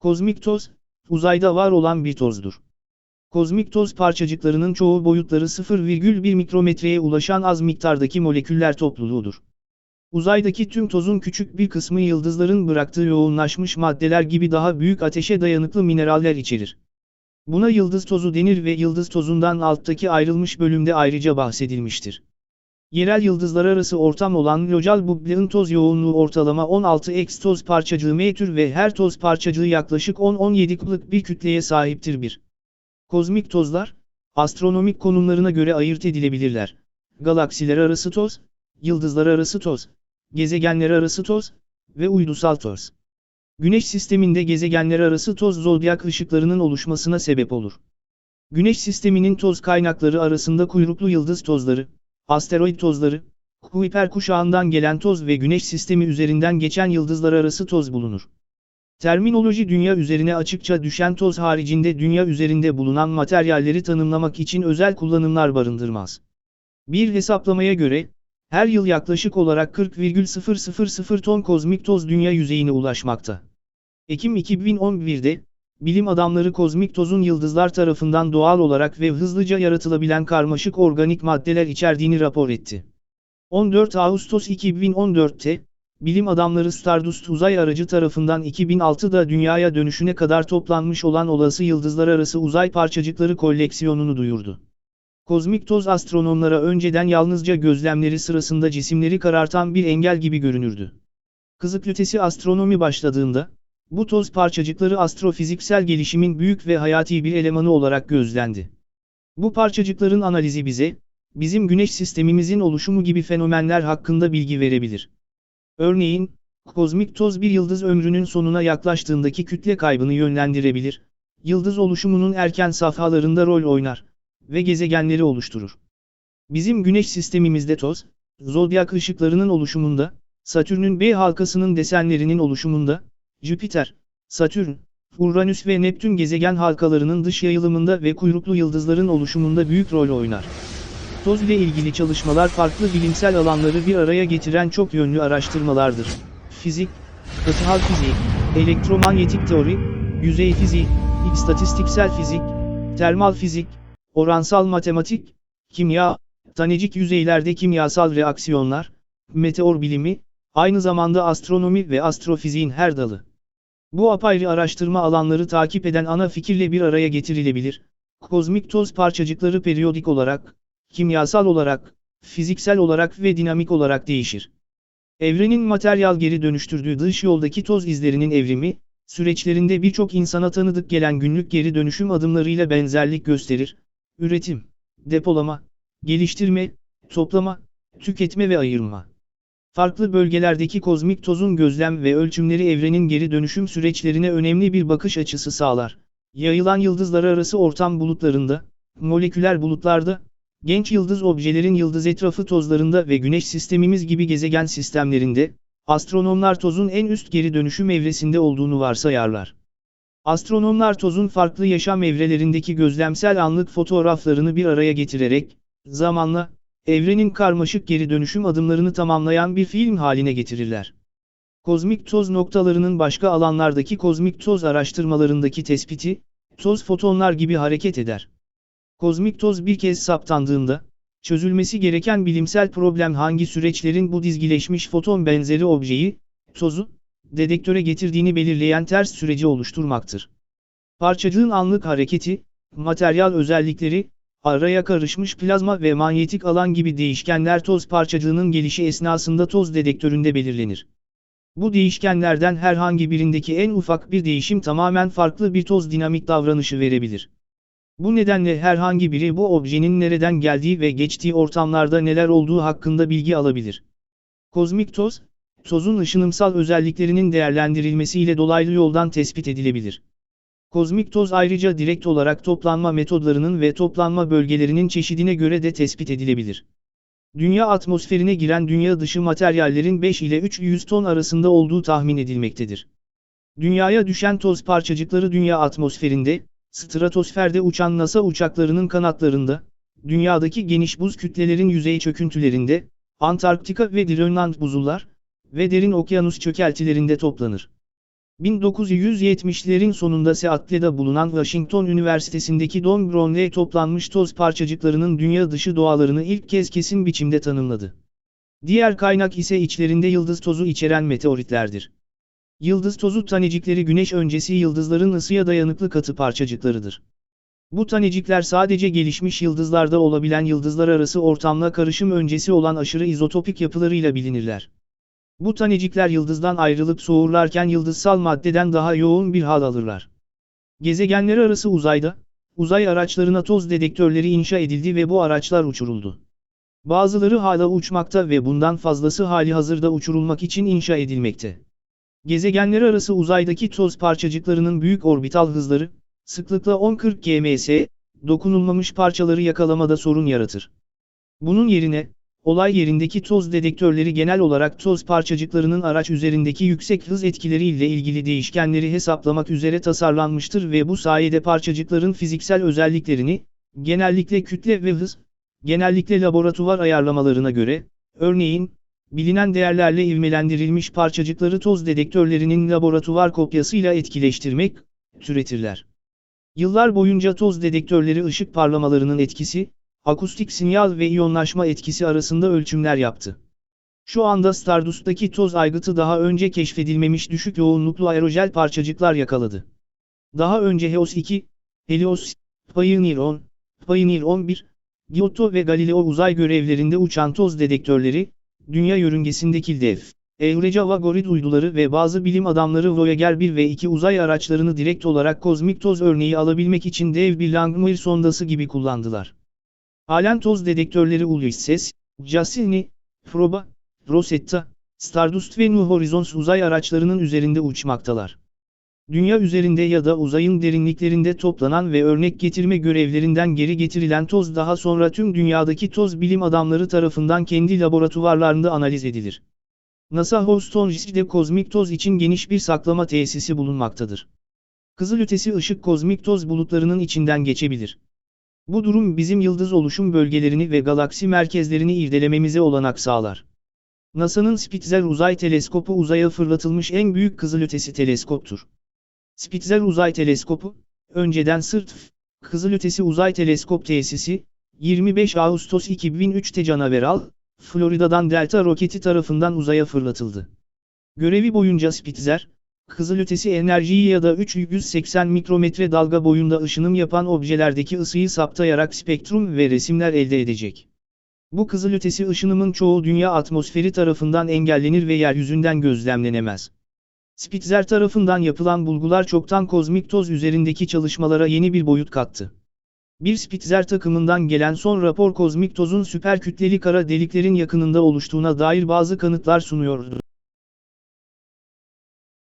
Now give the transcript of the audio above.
Kozmik toz, uzayda var olan bir tozdur. Kozmik toz parçacıklarının çoğu boyutları 0,1 mikrometreye ulaşan az miktardaki moleküller topluluğudur. Uzaydaki tüm tozun küçük bir kısmı yıldızların bıraktığı yoğunlaşmış maddeler gibi daha büyük ateşe dayanıklı mineraller içerir. Buna yıldız tozu denir ve yıldız tozundan alttaki ayrılmış bölümde ayrıca bahsedilmiştir. Yerel yıldızlar arası ortam olan lojal buble'ın toz yoğunluğu ortalama 16 x toz parçacığı m tür ve her toz parçacığı yaklaşık 10-17 klık bir kütleye sahiptir bir. Kozmik tozlar, astronomik konumlarına göre ayırt edilebilirler. Galaksiler arası toz, yıldızlar arası toz, gezegenler arası toz ve uydusal toz. Güneş sisteminde gezegenler arası toz zodyak ışıklarının oluşmasına sebep olur. Güneş sisteminin toz kaynakları arasında kuyruklu yıldız tozları, asteroid tozları, Kuiper kuşağından gelen toz ve Güneş sistemi üzerinden geçen yıldızlar arası toz bulunur. Terminoloji dünya üzerine açıkça düşen toz haricinde dünya üzerinde bulunan materyalleri tanımlamak için özel kullanımlar barındırmaz. Bir hesaplamaya göre, her yıl yaklaşık olarak 40,000 ton kozmik toz dünya yüzeyine ulaşmakta. Ekim 2011'de, bilim adamları kozmik tozun yıldızlar tarafından doğal olarak ve hızlıca yaratılabilen karmaşık organik maddeler içerdiğini rapor etti. 14 Ağustos 2014'te, bilim adamları Stardust uzay aracı tarafından 2006'da dünyaya dönüşüne kadar toplanmış olan olası yıldızlar arası uzay parçacıkları koleksiyonunu duyurdu. Kozmik toz astronomlara önceden yalnızca gözlemleri sırasında cisimleri karartan bir engel gibi görünürdü. Kızılötesi astronomi başladığında, bu toz parçacıkları astrofiziksel gelişimin büyük ve hayati bir elemanı olarak gözlendi. Bu parçacıkların analizi bize, bizim güneş sistemimizin oluşumu gibi fenomenler hakkında bilgi verebilir. Örneğin, kozmik toz bir yıldız ömrünün sonuna yaklaştığındaki kütle kaybını yönlendirebilir, yıldız oluşumunun erken safhalarında rol oynar ve gezegenleri oluşturur. Bizim güneş sistemimizde toz, zodyak ışıklarının oluşumunda, Satürn'ün B halkasının desenlerinin oluşumunda, Jüpiter, Satürn, Uranüs ve Neptün gezegen halkalarının dış yayılımında ve kuyruklu yıldızların oluşumunda büyük rol oynar. Toz ile ilgili çalışmalar farklı bilimsel alanları bir araya getiren çok yönlü araştırmalardır. Fizik, katıhal fiziği, elektromanyetik teori, yüzey fiziği, istatistiksel fizik, termal fizik, oransal matematik, kimya, tanecik yüzeylerde kimyasal reaksiyonlar, meteor bilimi, aynı zamanda astronomi ve astrofiziğin her dalı. Bu apayrı araştırma alanları takip eden ana fikirle bir araya getirilebilir. Kozmik toz parçacıkları periyodik olarak, kimyasal olarak, fiziksel olarak ve dinamik olarak değişir. Evrenin materyal geri dönüştürdüğü dış yoldaki toz izlerinin evrimi, süreçlerinde birçok insana tanıdık gelen günlük geri dönüşüm adımlarıyla benzerlik gösterir. Üretim, depolama, geliştirme, toplama, tüketme ve ayırma. Farklı bölgelerdeki kozmik tozun gözlem ve ölçümleri evrenin geri dönüşüm süreçlerine önemli bir bakış açısı sağlar. Yayılan yıldızlar arası ortam bulutlarında, moleküler bulutlarda, genç yıldız objelerin yıldız etrafı tozlarında ve güneş sistemimiz gibi gezegen sistemlerinde, astronomlar tozun en üst geri dönüşüm evresinde olduğunu varsayarlar. Astronomlar tozun farklı yaşam evrelerindeki gözlemsel anlık fotoğraflarını bir araya getirerek, zamanla, evrenin karmaşık geri dönüşüm adımlarını tamamlayan bir film haline getirirler. Kozmik toz noktalarının başka alanlardaki kozmik toz araştırmalarındaki tespiti, toz fotonlar gibi hareket eder. Kozmik toz bir kez saptandığında, çözülmesi gereken bilimsel problem hangi süreçlerin bu dizgileşmiş foton benzeri objeyi, tozu, dedektöre getirdiğini belirleyen ters süreci oluşturmaktır. Parçacığın anlık hareketi, materyal özellikleri, araya karışmış plazma ve manyetik alan gibi değişkenler toz parçacığının gelişi esnasında toz dedektöründe belirlenir. Bu değişkenlerden herhangi birindeki en ufak bir değişim tamamen farklı bir toz dinamik davranışı verebilir. Bu nedenle herhangi biri bu objenin nereden geldiği ve geçtiği ortamlarda neler olduğu hakkında bilgi alabilir. Kozmik toz, tozun ışınımsal özelliklerinin değerlendirilmesiyle dolaylı yoldan tespit edilebilir. Kozmik toz ayrıca direkt olarak toplanma metodlarının ve toplanma bölgelerinin çeşidine göre de tespit edilebilir. Dünya atmosferine giren dünya dışı materyallerin 5 ile 300 ton arasında olduğu tahmin edilmektedir. Dünyaya düşen toz parçacıkları dünya atmosferinde, stratosferde uçan NASA uçaklarının kanatlarında, dünyadaki geniş buz kütlelerin yüzey çöküntülerinde, Antarktika ve Grönland buzullar ve derin okyanus çökeltilerinde toplanır. 1970'lerin sonunda Seattle'da bulunan Washington Üniversitesi'ndeki Don Brownlee toplanmış toz parçacıklarının dünya dışı doğalarını ilk kez kesin biçimde tanımladı. Diğer kaynak ise içlerinde yıldız tozu içeren meteoritlerdir. Yıldız tozu tanecikleri güneş öncesi yıldızların ısıya dayanıklı katı parçacıklarıdır. Bu tanecikler sadece gelişmiş yıldızlarda olabilen yıldızlar arası ortamla karışım öncesi olan aşırı izotopik yapılarıyla bilinirler. Bu tanecikler yıldızdan ayrılıp soğurlarken yıldızsal maddeden daha yoğun bir hal alırlar. Gezegenler arası uzayda, uzay araçlarına toz dedektörleri inşa edildi ve bu araçlar uçuruldu. Bazıları hala uçmakta ve bundan fazlası hali hazırda uçurulmak için inşa edilmekte. Gezegenler arası uzaydaki toz parçacıklarının büyük orbital hızları, sıklıkla 10-40 GMS, dokunulmamış parçaları yakalamada sorun yaratır. Bunun yerine, olay yerindeki toz dedektörleri genel olarak toz parçacıklarının araç üzerindeki yüksek hız etkileriyle ilgili değişkenleri hesaplamak üzere tasarlanmıştır ve bu sayede parçacıkların fiziksel özelliklerini, genellikle kütle ve hız, genellikle laboratuvar ayarlamalarına göre, örneğin, bilinen değerlerle ivmelendirilmiş parçacıkları toz dedektörlerinin laboratuvar kopyasıyla etkileştirmek, türetirler. Yıllar boyunca toz dedektörleri ışık parlamalarının etkisi, akustik sinyal ve iyonlaşma etkisi arasında ölçümler yaptı. Şu anda Stardust'taki toz aygıtı daha önce keşfedilmemiş düşük yoğunluklu aerojel parçacıklar yakaladı. Daha önce Heos 2, Helios, Pioneer 10, Pioneer 11, Giotto ve Galileo uzay görevlerinde uçan toz dedektörleri, dünya yörüngesindeki dev, Eurasia Vagorid uyduları ve bazı bilim adamları Voyager 1 ve 2 uzay araçlarını direkt olarak kozmik toz örneği alabilmek için dev bir Langmuir sondası gibi kullandılar. Halen toz dedektörleri Ulysses, Cassini, Proba, Rosetta, Stardust ve New Horizons uzay araçlarının üzerinde uçmaktalar. Dünya üzerinde ya da uzayın derinliklerinde toplanan ve örnek getirme görevlerinden geri getirilen toz daha sonra tüm dünyadaki toz bilim adamları tarafından kendi laboratuvarlarında analiz edilir. NASA Houston kozmik toz için geniş bir saklama tesisi bulunmaktadır. Kızılötesi ışık kozmik toz bulutlarının içinden geçebilir. Bu durum bizim yıldız oluşum bölgelerini ve galaksi merkezlerini irdelememize olanak sağlar. NASA'nın Spitzer Uzay Teleskopu uzaya fırlatılmış en büyük kızılötesi teleskoptur. Spitzer Uzay Teleskopu, önceden sırt Kızılötesi Uzay Teleskop Tesisi, 25 Ağustos 2003'te Canaveral, Florida'dan Delta roketi tarafından uzaya fırlatıldı. Görevi boyunca Spitzer, kızılötesi enerjiyi ya da 380 mikrometre dalga boyunda ışınım yapan objelerdeki ısıyı saptayarak spektrum ve resimler elde edecek. Bu kızılötesi ışınımın çoğu dünya atmosferi tarafından engellenir ve yeryüzünden gözlemlenemez. Spitzer tarafından yapılan bulgular çoktan kozmik toz üzerindeki çalışmalara yeni bir boyut kattı. Bir Spitzer takımından gelen son rapor kozmik tozun süper kütleli kara deliklerin yakınında oluştuğuna dair bazı kanıtlar sunuyordu.